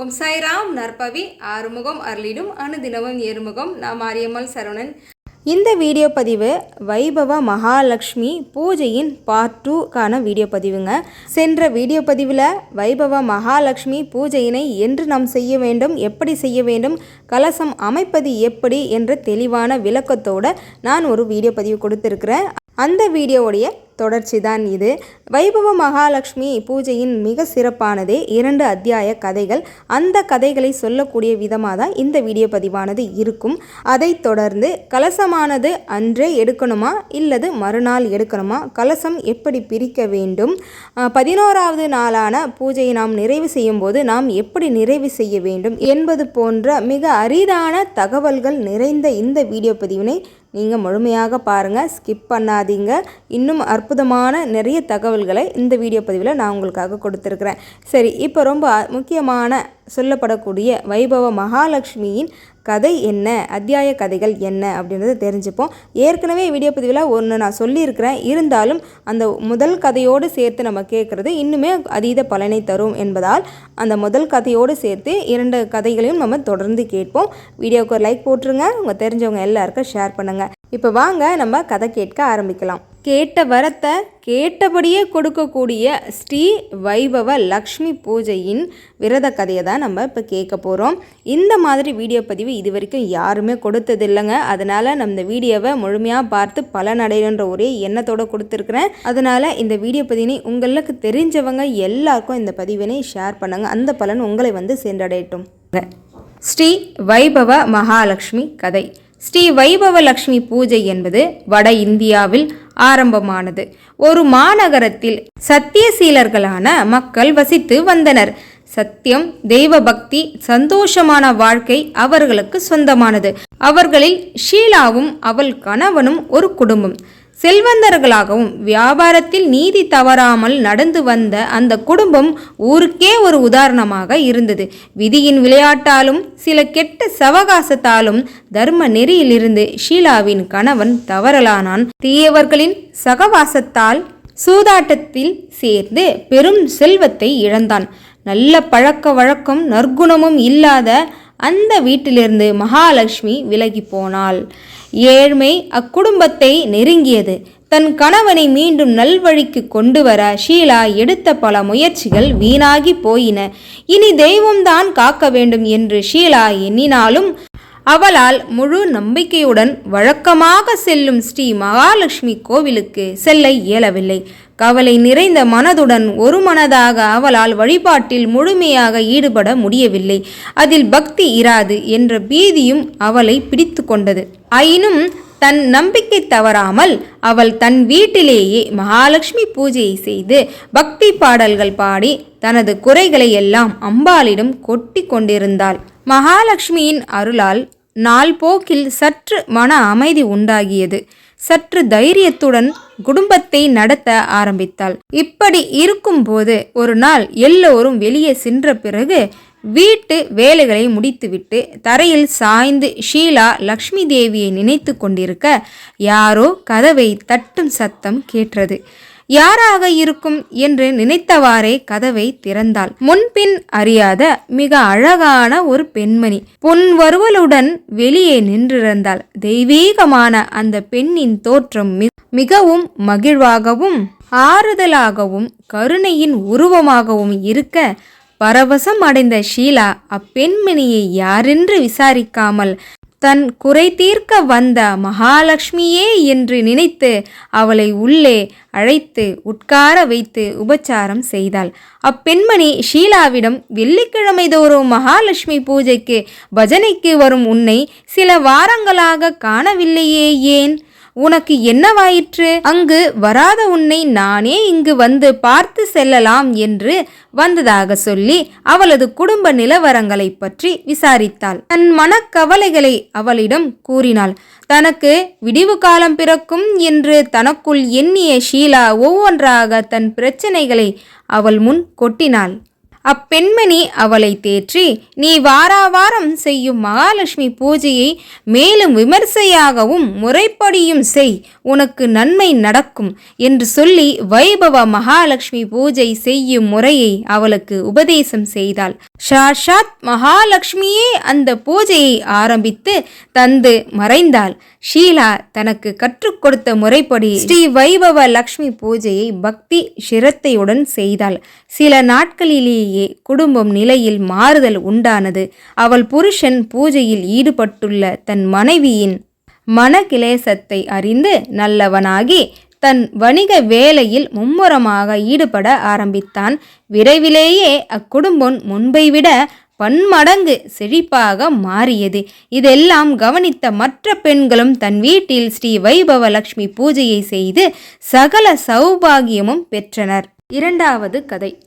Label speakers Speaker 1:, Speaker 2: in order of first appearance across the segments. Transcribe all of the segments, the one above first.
Speaker 1: ஓம் சாய்ராம் நற்பவி ஆறுமுகம் அருளிடும் அனுதினமும் ஏறுமுகம். நான் மாரியம்மாள் சரவணன். இந்த வீடியோ பதிவு வைபவ மகாலட்சுமி பூஜையின் பார்ட் டூக்கான வீடியோ பதிவுங்க. சென்ற வீடியோ பதிவில் வைபவ மகாலட்சுமி பூஜையினை என்று நாம் செய்ய வேண்டும் எப்படி செய்ய வேண்டும் கலசம் அமைப்பது எப்படி என்ற தெளிவான விளக்கத்தோடு நான் ஒரு வீடியோ பதிவு கொடுத்துருக்குறேன். அந்த வீடியோவுடைய தொடர்ச்சி தான் இது. வைபவ மகாலட்சுமி பூஜையின் மிக சிறப்பானதே. இரண்டு அத்தியாய கதைகள். அந்த கதைகளை சொல்லக்கூடிய விதமாக தான் இந்த வீடியோ பதிவானது இருக்கும். அதை தொடர்ந்து கலசமானது அன்றே எடுக்கணுமா? இல்லது மறுநாள் எடுக்கணுமா? கலசம் எப்படி பிரிக்க வேண்டும்? பதினோராவது நாளான பூஜையை நாம் நிறைவு செய்யும் போது நாம் எப்படி நிறைவு செய்ய வேண்டும்? என்பது போன்ற மிக அரிதான தகவல்கள் நிறைந்த இந்த வீடியோ பதிவினை நீங்கள் முழுமையாக பாருங்கள் ஸ்கிப் பண்ணாதீங்க. இன்னும் அற்புதமான நிறைய தகவல்களை இந்த வீடியோ பதிவில் நான் உங்களுக்காக கொடுத்துருக்குறேன். சரி இப்போ ரொம்ப அ- முக்கியமான சொல்லப்படக்கூடிய வைபவ மகாலட்சுமியின் கதை என்ன அத்தியாய கதைகள் என்ன அப்படின்றத தெரிஞ்சுப்போம். ஏற்கனவே வீடியோ பதிவில் ஒன்று நான் சொல்லியிருக்கிறேன். இருந்தாலும் அந்த முதல் கதையோடு சேர்த்து நம்ம கேட்குறது இன்னுமே அதீத பலனை தரும் என்பதால் அந்த முதல் கதையோடு சேர்த்து இரண்டு கதைகளையும் நம்ம தொடர்ந்து கேட்போம். வீடியோவுக்கு லைக் போட்டுருங்க. உங்கள் தெரிஞ்சவங்க எல்லாருக்கும் ஷேர் பண்ணுங்கள் இப்போ வாங்க நம்ம கதை கேட்க ஆரம்பிக்கலாம். கேட்ட வரத்தை கேட்டபடியே கொடுக்கக்கூடிய ஸ்ரீ வைபவ லக்ஷ்மி பூஜையின் விரத கதையை தான் நம்ம இப்போ கேட்க போகிறோம் இந்த மாதிரி வீடியோ பதிவு இது வரைக்கும் யாருமே கொடுத்தது இல்லைங்க அதனால் நம்ம இந்த வீடியோவை முழுமையாக பார்த்து பலனடையன்ற ஒரே எண்ணத்தோடு கொடுத்துருக்குறேன். அதனால் இந்த வீடியோ பதிவினை உங்களுக்கு தெரிஞ்சவங்க எல்லாருக்கும் இந்த பதிவினை ஷேர் பண்ணுங்கள் அந்த பலன் உங்களை வந்து சென்றடையட்டும். ஸ்ரீ வைபவ மகாலட்சுமி கதை. ஸ்ரீ வைபவ பூஜை என்பது வட இந்தியாவில் ஆரம்பமானது. ஒரு மாநகரத்தில் சத்தியசீலர்களான மக்கள் வசித்து வந்தனர். சத்தியம் தெய்வ பக்தி சந்தோஷமான வாழ்க்கை அவர்களுக்கு சொந்தமானது. அவர்களில் ஷீலாவும் அவள் கணவனும் ஒரு குடும்பம். செல்வந்தர்களாகவும் வியாபாரத்தில் நீதி தவறாமல் நடந்து வந்த அந்த குடும்பம் ஊருக்கே ஒரு உதாரணமாக இருந்தது. விதியின் விளையாட்டாலும் சில கெட்ட சவகாசத்தாலும் தர்ம நெறியிலிருந்து ஷீலாவின் கணவன் தவறலானான். தீயவர்களின் சகவாசத்தால் சூதாட்டத்தில் சேர்ந்து பெரும் செல்வத்தை இழந்தான். நல்ல பழக்க வழக்கம் நற்குணமும் இல்லாத அந்த வீட்டிலிருந்து மகாலட்சுமி விலகி போனாள். ஏழ்மை அக்குடும்பத்தை நெருங்கியது. தன் கணவனை மீண்டும் நல்வழிக்கு கொண்டு வர ஷீலா எடுத்த பல முயற்சிகள் வீணாகி போயின. இனி தெய்வம்தான் காக்க வேண்டும் என்று ஷீலா எண்ணினாலும் அவளால் முழு நம்பிக்கையுடன் வழக்கமாக செல்லும் ஸ்ரீ மகாலட்சுமி கோவிலுக்கு செல்ல இயலவில்லை. கவலை நிறைந்த மனதுடன் ஒரு மனதாக அவளால் வழிபாட்டில் முழுமையாக ஈடுபட முடியவில்லை. அதில் பக்தி இராது என்ற பீதியும் அவளை பிடித்து கொண்டது. ஆயினும் தன் நம்பிக்கை தவறாமல் அவள் தன் வீட்டிலேயே மகாலட்சுமி பூஜையை செய்து பக்தி பாடல்கள் பாடி தனது குறைகளை எல்லாம் அம்பாளிடம் கொட்டி கொண்டிருந்தாள். மகாலட்சுமியின் அருளால் நாள் போக்கில் சற்று மன அமைதி உண்டாகியது. சற்று தைரியத்துடன் குடும்பத்தை நடத்த ஆரம்பித்தாள். இப்படி இருக்கும்போது ஒரு நாள் எல்லோரும் வெளியே சென்ற பிறகு வீட்டு வேலைகளை முடித்துவிட்டு தரையில் சாய்ந்து ஷீலா லக்ஷ்மி தேவியை நினைத்து கொண்டிருக்க யாரோ கதவை தட்டும் சத்தம் கேட்டது. யாராக இருக்கும் என்று நினைத்தவாறே கதவை திறந்தாள். முன்பின் அறியாத மிக அழகான ஒரு பெண்மணி பொன்வருவலுடன் வெளியே நின்றிருந்தாள். தெய்வீகமான அந்த பெண்ணின் தோற்றம் மிகவும் மகிழ்வாகவும் ஆறுதலாகவும் கருணையின் உருவமாகவும் இருக்க பரவசம் அடைந்த ஷீலா அப்பெண்மணியை யாரென்று விசாரிக்காமல் தன் குறை தீர்க்க வந்த மகாலட்சுமியே என்று நினைத்து அவளை உள்ளே அழைத்து உட்கார வைத்து உபச்சாரம் செய்தாள். அப்பெண்மணி ஷீலாவிடம் வெள்ளிக்கிழமை தோறும் மகாலட்சுமி பூஜைக்கு பஜனைக்கு வரும் உன்னை சில வாரங்களாக காணவில்லையே ஏன்? உனக்கு என்னவாயிற்று? அங்கு வராத உன்னை நானே இங்கு வந்து பார்த்து செல்லலாம் என்று வந்ததாக சொல்லி அவளது குடும்ப நிலவரங்களை பற்றி விசாரித்தாள். தன் மனக்கவலைகளை அவளிடம் கூறினாள். தனக்கு விடிவு காலம் பிறக்கும் என்று தனக்குள் எண்ணிய ஷீலா ஒவ்வொன்றாக தன் பிரச்சனைகளை அவள் முன் கொட்டினாள். அப்பெண்மணி அவளை தேற்றி நீ வாராவாரம் செய்யும் மகாலட்சுமி பூஜையை மேலும் விமர்சையாகவும் முறைப்படியும் செய். உனக்கு நன்மை நடக்கும் என்று சொல்லி வைபவ மகாலட்சுமி பூஜை செய்யும் முறையை அவளுக்கு உபதேசம் செய்தாள். ஷாஷாத் மகாலட்சுமியே அந்த பூஜையை ஆரம்பித்து தந்து மறைந்தாள். ஷீலா தனக்கு கற்றுக் கொடுத்த முறைப்படி ஸ்ரீ வைபவ லக்ஷ்மி பூஜையை பக்தி சிரத்தையுடன் செய்தாள். சில நாட்களிலேயே குடும்பம் நிலையில் மாறுதல் உண்டானது. அவள் புருஷன் பூஜையில் ஈடுபட்டுள்ள தன் மனைவியின் மனகிலேசத்தை அறிந்து நல்லவனாகி தன் வணிக வேலையில் மும்முரமாக ஈடுபட ஆரம்பித்தான். விரைவிலேயே அக்குடும்பம் முன்பை விட பன்மடங்கு செழிப்பாக மாறியது. இதெல்லாம் கவனித்த மற்ற பெண்களும் தன் வீட்டில் ஸ்ரீ வைபவ லக்ஷ்மி பூஜையை செய்து சகல சௌபாகியமும் பெற்றனர். இரண்டாவது கதை.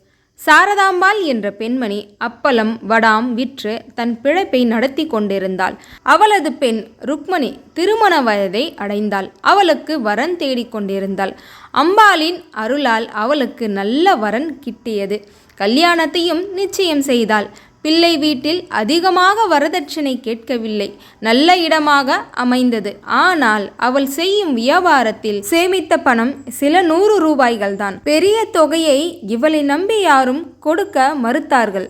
Speaker 1: சாரதாம்பாள் என்ற பெண்மணி அப்பளம் வடாம் விற்று தன் பிழைப்பை நடத்தி கொண்டிருந்தாள். அவளது பெண் ருக்மணி திருமண வயதை அடைந்தாள். அவளுக்கு வரன் தேடிக்கொண்டிருந்தாள் அம்பாளின் அருளால் அவளுக்கு நல்ல வரன் கிட்டியது. கல்யாணத்தையும் நிச்சயம் செய்தாள். பிள்ளை வீட்டில் அதிகமாக வரதட்சணை கேட்கவில்லை. நல்ல இடமாக அமைந்தது. ஆனால் அவள் செய்யும் வியாபாரத்தில் சேமித்த பணம் சில நூறு ரூபாய்கள்தான். பெரிய தொகையை இவளை நம்பி யாரும் கொடுக்க மறுத்தார்கள்.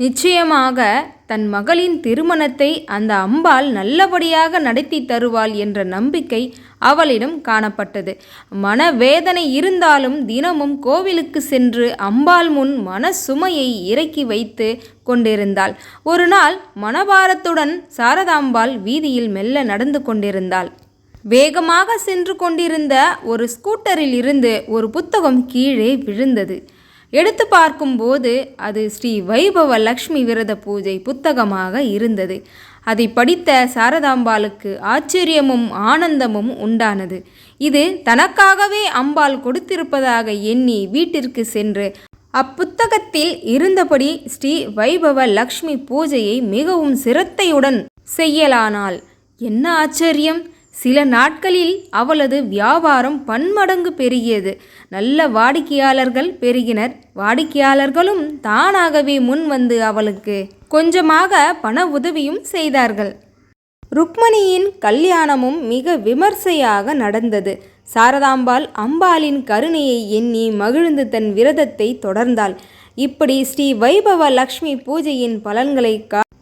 Speaker 1: நிச்சயமாக தன் மகளின் திருமணத்தை அந்த அம்பாள் நல்லபடியாக நடத்தி தருவாள் என்ற நம்பிக்கை அவளிடம் காணப்பட்டது. மனவேதனை இருந்தாலும் தினமும் கோவிலுக்கு சென்று அம்பாள் முன் மன சுமையை இறக்கி வைத்து கொண்டிருந்தாள். ஒரு நாள் மனபாரத்துடன் சாரதாம்பாள் வீதியில் மெல்ல நடந்து கொண்டிருந்தாள். வேகமாக சென்று கொண்டிருந்த ஒரு ஸ்கூட்டரில் இருந்து ஒரு புத்தகம் கீழே விழுந்தது. எடுத்து பார்க்கும்போது அது ஸ்ரீ வைபவ லக்ஷ்மி விரத பூஜை புத்தகமாக இருந்தது. அதை படித்த சாரதாம்பாளுக்கு ஆச்சரியமும் ஆனந்தமும் உண்டானது. இது தனக்காகவே அம்பாள் கொடுத்திருப்பதாக எண்ணி வீட்டிற்கு சென்று அப்புத்தகத்தில் இருந்தபடி ஸ்ரீ வைபவ லக்ஷ்மி பூஜையை மிகவும் சிரத்தையுடன் செய்யலானாள். என்ன ஆச்சரியம்! சில நாட்களில் அவளது வியாபாரம் பன்மடங்கு பெருகியது. நல்ல வாடிக்கையாளர்கள் பெருகினர். வாடிக்கையாளர்களும் தானாகவே முன் வந்து அவளுக்கு கொஞ்சமாக பண உதவியும் செய்தார்கள். ருக்மணியின் கல்யாணமும் மிக விமர்சையாக நடந்தது. சாரதாம்பாள் அம்பாளின் கருணையை எண்ணி மகிழ்ந்து தன் விரதத்தை தொடர்ந்தாள். இப்படி ஸ்ரீ வைபவ லக்ஷ்மி பூஜையின் பலன்களை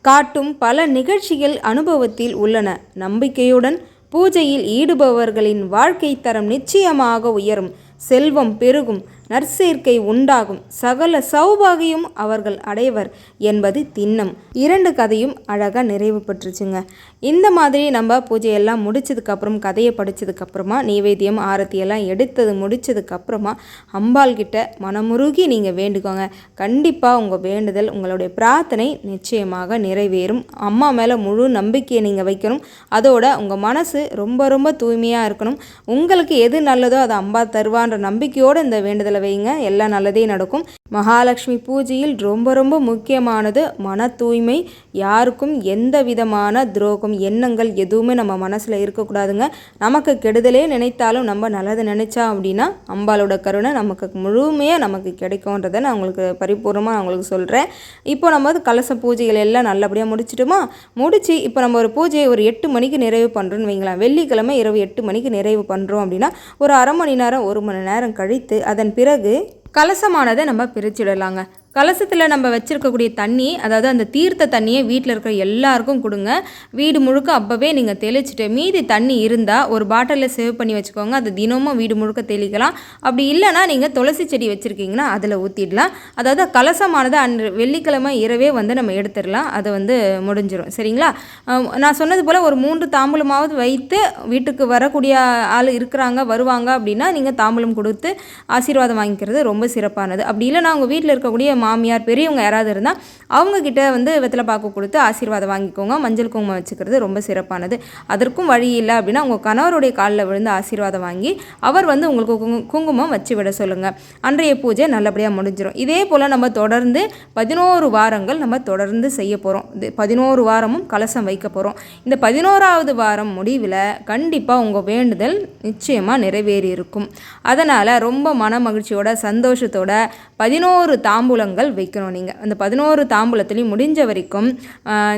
Speaker 1: காட்டும் பல நிகழ்ச்சிகள் அனுபவத்தில் உள்ளன. நம்பிக்கையுடன் பூஜையில் ஈடுபவர்களின் வாழ்க்கை தரம் நிச்சயமாக உயரும். செல்வம் பெருகும். நற்சேர்க்கை உண்டாகும். சகல சௌபாகியும் அவர்கள் அடைவர் என்பது திண்ணம். இரண்டு கதையும் அழகாக நிறைவு பெற்றுச்சுங்க. இந்த மாதிரி நம்ம பூஜையெல்லாம் முடிச்சதுக்கப்புறம் கதையை படித்ததுக்கப்புறமா நைவேத்தியம் ஆரத்தியெல்லாம் எடுத்தது முடித்ததுக்கப்புறமா அம்பாள் கிட்ட மனமுருகி நீங்கள் வேண்டுக்கோங்க கண்டிப்பாக உங்கள் வேண்டுதல் உங்களுடைய பிரார்த்தனை நிச்சயமாக நிறைவேறும். அம்மா மேலே முழு நம்பிக்கையை நீங்கள் வைக்கணும். அதோட உங்கள் மனசு ரொம்ப ரொம்ப தூய்மையாக இருக்கணும். உங்களுக்கு எது நல்லதோ அதை அம்பா தருவான்ற நம்பிக்கையோடு இந்த வேண்டுதலை வைங்க. எல்லாம் நல்லதே நடக்கும். மகாலட்சுமி பூஜையில் ரொம்ப ரொம்ப முக்கியமானது மன தூய்மை யாருக்கும் எந்த விதமான துரோகம் எண்ணங்கள் எதுவுமே நம்ம மனசில் இருக்கக்கூடாதுங்க. நமக்கு கெடுதலே நினைத்தாலும் நம்ம நல்லதை நினைச்சா அப்படின்னா அம்பாலோட கருணை நமக்கு முழுமையாக நமக்கு கிடைக்கும்ன்றதை நான் உங்களுக்கு பரிபூர்ணமாக நான் உங்களுக்கு சொல்கிறேன் இப்போ நம்ம வந்து கலச பூஜைகள் எல்லாம் நல்லபடியாக முடிச்சிட்டோமா? முடித்து இப்போ நம்ம ஒரு பூஜையை ஒரு எட்டு மணிக்கு நிறைவு பண்ணுறோன்னு வைங்களேன். வெள்ளிக்கிழமை இரவு எட்டு மணிக்கு நிறைவு பண்ணுறோம் அப்படின்னா ஒரு அரை மணி நேரம் ஒரு மணி நேரம் கழித்து அதன் பிறகு கலசமானதை நம்ம பிரிச்சிடலாங்க. கலசத்தில் நம்ம வச்சுருக்கக்கூடிய தண்ணி அதாவது அந்த தீர்த்த தண்ணியை வீட்டில் இருக்கிற எல்லாருக்கும் கொடுங்க. வீடு முழுக்க அப்போவே நீங்கள் தெளிச்சுட்டு மீதி தண்ணி இருந்தால் ஒரு பாட்டிலில் சேவ் பண்ணி வச்சுக்கோங்க. அது தினமும் வீடு முழுக்க தெளிக்கலாம். அப்படி இல்லைனா நீங்கள் துளசி செடி வச்சுருக்கீங்கன்னா அதில் ஊற்றிடலாம் அதாவது கலசமானது அன்று வெள்ளிக்கிழமை இரவே வந்து நம்ம எடுத்துடலாம். அதை வந்து முடிஞ்சிடும் சரிங்களா? நான் சொன்னது போல் ஒரு மூன்று தாம்பூலமாவது வைத்து வீட்டுக்கு வரக்கூடிய ஆள் இருக்கிறாங்க வருவாங்க அப்படின்னா நீங்கள் தாம்பூலம் கொடுத்து ஆசீர்வாதம் வாங்கிக்கிறது ரொம்ப சிறப்பானது. அப்படி இல்லைனா உங்கள் வீட்டில் இருக்கக்கூடிய மாமியார் பெரியவங்க யாராவது இருந்தால் அவங்கக்கிட்ட வந்து வெத்தலை பாக்கு கொடுத்து ஆசீர்வாதம் வாங்கிக்கோங்க. மஞ்சள் குங்குமம் வச்சுக்கிறது ரொம்ப சிறப்பானது. அதற்கும் வழி இல்லை அப்படின்னா உங்கள் கணவருடைய காலில் விழுந்து ஆசீர்வாதம் வாங்கி அவர் வந்து உங்களுக்கு குங்குமம் வச்சு விட சொல்லுங்கள் அன்றைய பூஜை நல்லபடியாக முடிஞ்சிடும் இதே போல் நம்ம தொடர்ந்து பதினோரு வாரங்கள் நம்ம தொடர்ந்து செய்ய போகிறோம் பதினோரு வாரமும் கலசம் வைக்க போகிறோம் இந்த பதினோராவது வாரம் முடிவில் கண்டிப்பாக உங்கள் வேண்டுதல் நிச்சயமாக நிறைவேறி இருக்கும். அதனால் ரொம்ப மன மகிழ்ச்சியோட சந்தோஷத்தோட பதினோரு தாம்பூலங்கள் தாம்பூலங்கள் வைக்கணும். நீங்கள் அந்த பதினோரு தாம்பூலத்துலேயும் முடிஞ்ச வரைக்கும்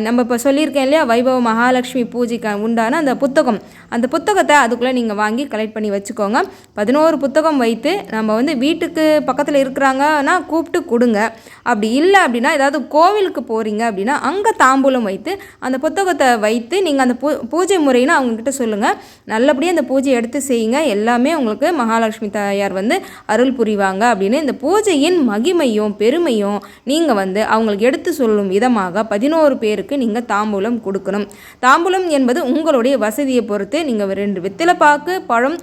Speaker 1: நம்ம இப்போ சொல்லியிருக்கேன் இல்லையா வைபவ மகாலட்சுமி பூஜைக்கு உண்டான அந்த புத்தகம். அந்த புத்தகத்தை அதுக்குள்ளே நீங்கள் வாங்கி கலெக்ட் பண்ணி வச்சுக்கோங்க. பதினோரு புத்தகம் வைத்து நம்ம வந்து வீட்டுக்கு பக்கத்தில் இருக்கிறாங்கன்னா கூப்பிட்டு கொடுங்க. அப்படி இல்லை அப்படின்னா ஏதாவது கோவிலுக்கு போகிறீங்க அப்படின்னா அங்கே தாம்பூலம் வைத்து அந்த புத்தகத்தை வைத்து நீங்கள் அந்த பூ பூஜை முறைன்னு அவங்கக்கிட்ட சொல்லுங்கள் நல்லபடியாக அந்த பூஜையை எடுத்து செய்யுங்க. எல்லாமே உங்களுக்கு மகாலட்சுமி தாயார் வந்து அருள் புரிவாங்க அப்படின்னு இந்த பூஜையின் மகிமையும் பெரும் பெருமையும் நீங்கள் வந்து அவங்களுக்கு எடுத்து சொல்லும் விதமாக பதினோரு பேருக்கு நீங்கள் தாம்பூலம் கொடுக்கணும். தாம்பூலம் என்பது உங்களுடைய வசதியை பொறுத்து நீங்கள் ரெண்டு வெத்திலைப்பாக்கு பழம்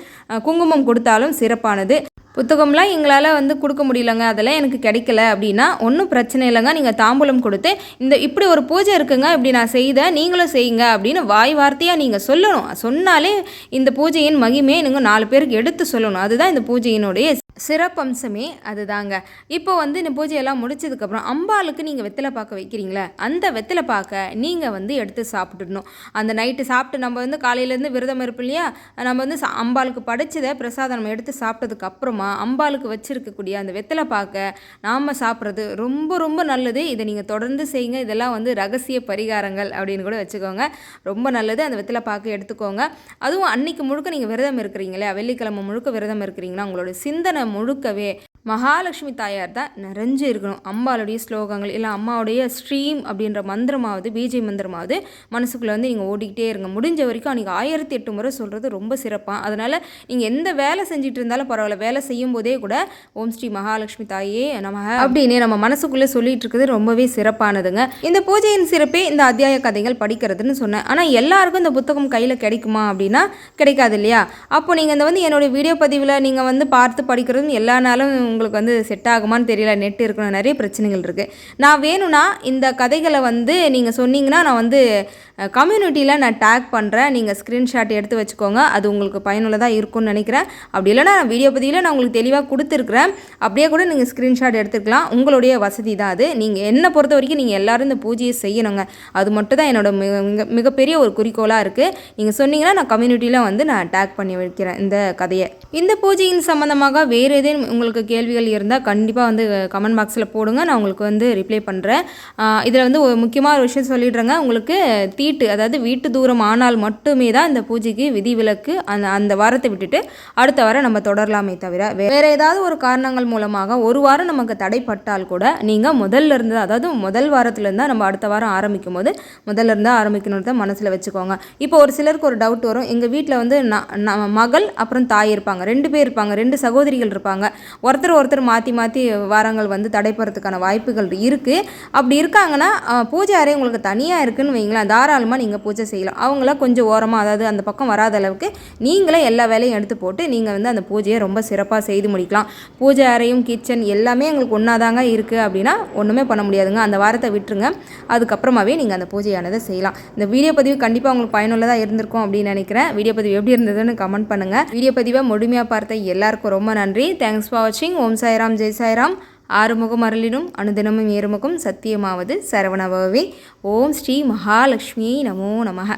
Speaker 1: குங்குமம் கொடுத்தாலும் சிறப்பானது. புத்தகம்லாம் எங்களால் வந்து கொடுக்க முடியலங்க. அதெல்லாம் எனக்கு கிடைக்கல அப்படின்னா ஒன்றும் பிரச்சனை இல்லைங்க. நீங்கள் தாம்பூலம் கொடுத்து இந்த இப்படி ஒரு பூஜை இருக்குங்க இப்படி நான் செய்தேன் நீங்களும் செய்யுங்க அப்படின்னு வாய் வார்த்தையாக நீங்கள் சொல்லணும். சொன்னாலே இந்த பூஜையின் மகிமையை நீங்கள் நாலு பேருக்கு எடுத்து சொல்லணும். அதுதான் இந்த பூஜையினுடைய சிறப்பம்சமே அதுதாங்க. இப்போ வந்து இந்த பூஜையெல்லாம் முடிச்சதுக்கப்புறம் அம்பாளுக்கு நீங்கள் வெத்தலை பார்க்க வைக்கிறீங்களே அந்த வெத்தலை பார்க்க நீங்கள் வந்து எடுத்து சாப்பிட்டுடணும். அந்த நைட்டு சாப்பிட்டு நம்ம வந்து காலையிலேருந்து விரதம் இருப்போம் இல்லையா? நம்ம வந்து சா- அம்பாளுக்கு படைச்சதை பிரசாதம் நம்ம எடுத்து சாப்பிட்டதுக்கப்புறமா அம்பாளுக்கு வச்சுருக்கக்கூடிய அந்த வெத்தலை பார்க்க நாம் சாப்பிட்றது ரொம்ப ரொம்ப நல்லது. இதை நீங்கள் தொடர்ந்து செய்யுங்க. இதெல்லாம் வந்து ரகசிய பரிகாரங்கள் அப்படின்னு கூட வச்சுக்கோங்க. ரொம்ப நல்லது. அந்த வெத்தலை பார்க்க எடுத்துக்கோங்க. அதுவும் அன்னைக்கு முழுக்க நீங்கள் விரதம் இருக்கிறீங்களே வெள்ளிக்கிழமை முழுக்க விரதம் இருக்கிறீங்கன்னா உங்களோட சிந்தனை முழுக்கவே மகாலட்சுமி தாயார் தான் நிறைஞ்சு இருக்கணும். அம்பாளுடைய ஸ்லோகங்கள் இல்லை அம்மாவுடைய ஸ்ட்ரீம் அப்படின்ற மந்திரமாவது பீஜை மந்திரமாவது மனசுக்குள்ளே வந்து நீங்கள் ஓடிக்கிட்டே இருங்க. முடிஞ்ச வரைக்கும் அன்றைக்கி ஆயிரத்தி எட்டு முறை சொல்கிறது ரொம்ப சிறப்பாக அதனால் நீங்கள் எந்த வேலை செஞ்சுட்டு இருந்தாலும் பரவாயில்ல. வேலை செய்யும் போதே கூட ஓம் ஸ்ரீ மகாலட்சுமி தாயே நம்ம அப்படின்னு நம்ம மனசுக்குள்ளே சொல்லிட்டு இருக்கிறது ரொம்பவே சிறப்பானதுங்க. இந்த பூஜையின் சிறப்பே இந்த அத்தியாய கதைகள் படிக்கிறதுன்னு சொன்னேன். ஆனால் எல்லாருக்கும் இந்த புத்தகம் கையில் கிடைக்குமா அப்படின்னா கிடைக்காது இல்லையா? அப்போ நீங்கள் இந்த வந்து என்னுடைய வீடியோ பதிவில் நீங்கள் வந்து பார்த்து படிக்கிறதுன்னு எல்லா நாளும் உங்களுக்கு வந்து செட் ஆகுமான்னு தெரியல நெட் இருக்கணும் நிறைய பிரச்சனைகள் இருக்குது நான் வேணும்னா இந்த கதைகளை வந்து நீங்கள் சொன்னீங்கன்னா நான் வந்து கம்யூனிட்டியில் நான் டேக் பண்ணுறேன் நீங்கள் ஸ்க்ரீன்ஷாட் எடுத்து வச்சுக்கோங்க. அது உங்களுக்கு பயனுள்ளதாக இருக்கும்னு நினைக்கிறேன். அப்படி இல்லைன்னா நான் வீடியோ பதிவில் நான் உங்களுக்கு தெளிவாக கொடுத்துருக்குறேன். அப்படியே கூட நீங்கள் ஸ்க்ரீன்ஷாட் எடுத்துக்கலாம். உங்களுடைய வசதி தான் அது. நீங்கள் என்னை பொறுத்த வரைக்கும் நீங்கள் எல்லாரும் இந்த பூஜையை செய்யணுங்க. அது மட்டும் தான் என்னோட மிக மிக மிகப்பெரிய ஒரு குறிக்கோளாக இருக்குது நீங்கள் சொன்னீங்கன்னா நான் கம்யூனிட்டியில் வந்து நான் டேக் பண்ணி வைக்கிறேன் இந்த கதையை. இந்த பூஜையின் சம்மந்தமாக வேறு ஏதேனும் உங்களுக்கு கேள்விகள் இருந்தால் கண்டிப்பாக வந்து கமெண்ட் பாக்ஸில் போடுங்க. நான் உங்களுக்கு வந்து ரிப்ளை பண்ணுறேன் இதில் வந்து ஒரு முக்கியமான ஒரு விஷயம் சொல்லிடுறேங்க. உங்களுக்கு தீட்டு அதாவது வீட்டு தூரம் ஆனால் மட்டுமே தான் இந்த பூஜைக்கு விதிவிலக்கு அந்த அந்த வாரத்தை விட்டுட்டு அடுத்த வாரம் நம்ம தொடரலாமே தவிர வேறு வேற ஏதாவது ஒரு காரணங்கள் மூலமாக ஒரு வாரம் நமக்கு தடைப்பட்டால் கூட நீங்கள் முதல்ல இருந்து அதாவது முதல் வாரத்துலேருந்தால் நம்ம அடுத்த வாரம் ஆரம்பிக்கும் போது முதல்ல இருந்தா ஆரம்பிக்கணும்னு தான் மனசில் வச்சுக்கோங்க. இப்போ ஒரு சிலருக்கு ஒரு டவுட் வரும். எங்கள் வீட்டில் வந்து நான் மகள் அப்புறம் தாய் இருப்பாங்க. ரெண்டு பேர் இருப்பாங்க ரெண்டு சகோதரிகள் இருப்பாங்க. ஒருத்தர் ஒருத்தர் மாற்றி மாற்றி வாரங்கள் வந்து தடைப்படுறதுக்கான வாய்ப்புகள் இருக்குது அப்படி இருக்காங்கன்னா பூஜை அறை உங்களுக்கு தனியாக இருக்குன்னு வைங்களேன். தாராளமாக நீங்கள் பூஜை செய்யலாம். அவங்கள கொஞ்சம் ஓரமாக அதாவது அந்த பக்கம் வராத அளவுக்கு நீங்களே எல்லா வேலையும் எடுத்து போட்டு நீங்கள் வந்து அந்த பூஜையை ரொம்ப சிறப்பாக செய்து முடிக்கலாம். பூஜை அறையும் கிச்சன் எல்லாமே எங்களுக்கு ஒன்றாதாங்க இருக்குது அப்படின்னா ஒன்றுமே பண்ண முடியாதுங்க. அந்த வாரத்தை விட்டுருங்க. அதுக்கப்புறமாவே நீங்கள் அந்த பூஜையானதை செய்யலாம். இந்த வீடியோ பதிவு கண்டிப்பாக உங்களுக்கு பயனுள்ளதாக இருந்திருக்கும் அப்படின்னு நினைக்கிறேன். வீடியோ பதிவு எப்படி இருந்ததுன்னு கமெண்ட் பண்ணுங்கள் வீடியோ பதிவை பொறுமையாக பார்த்த எல்லாருக்கும் ரொம்ப நன்றி. தேங்க்ஸ் ஃபார் வாட்சிங் ஓம் சாய்ராம் ஜெய் சாய்ராம். ஆறுமுகம் அருளினும் அனுதினமும் ஏறுமுகம் சத்தியமாவது சரவணபவே ஓம் ஸ்ரீ மகாலட்சுமி நமோ நமக.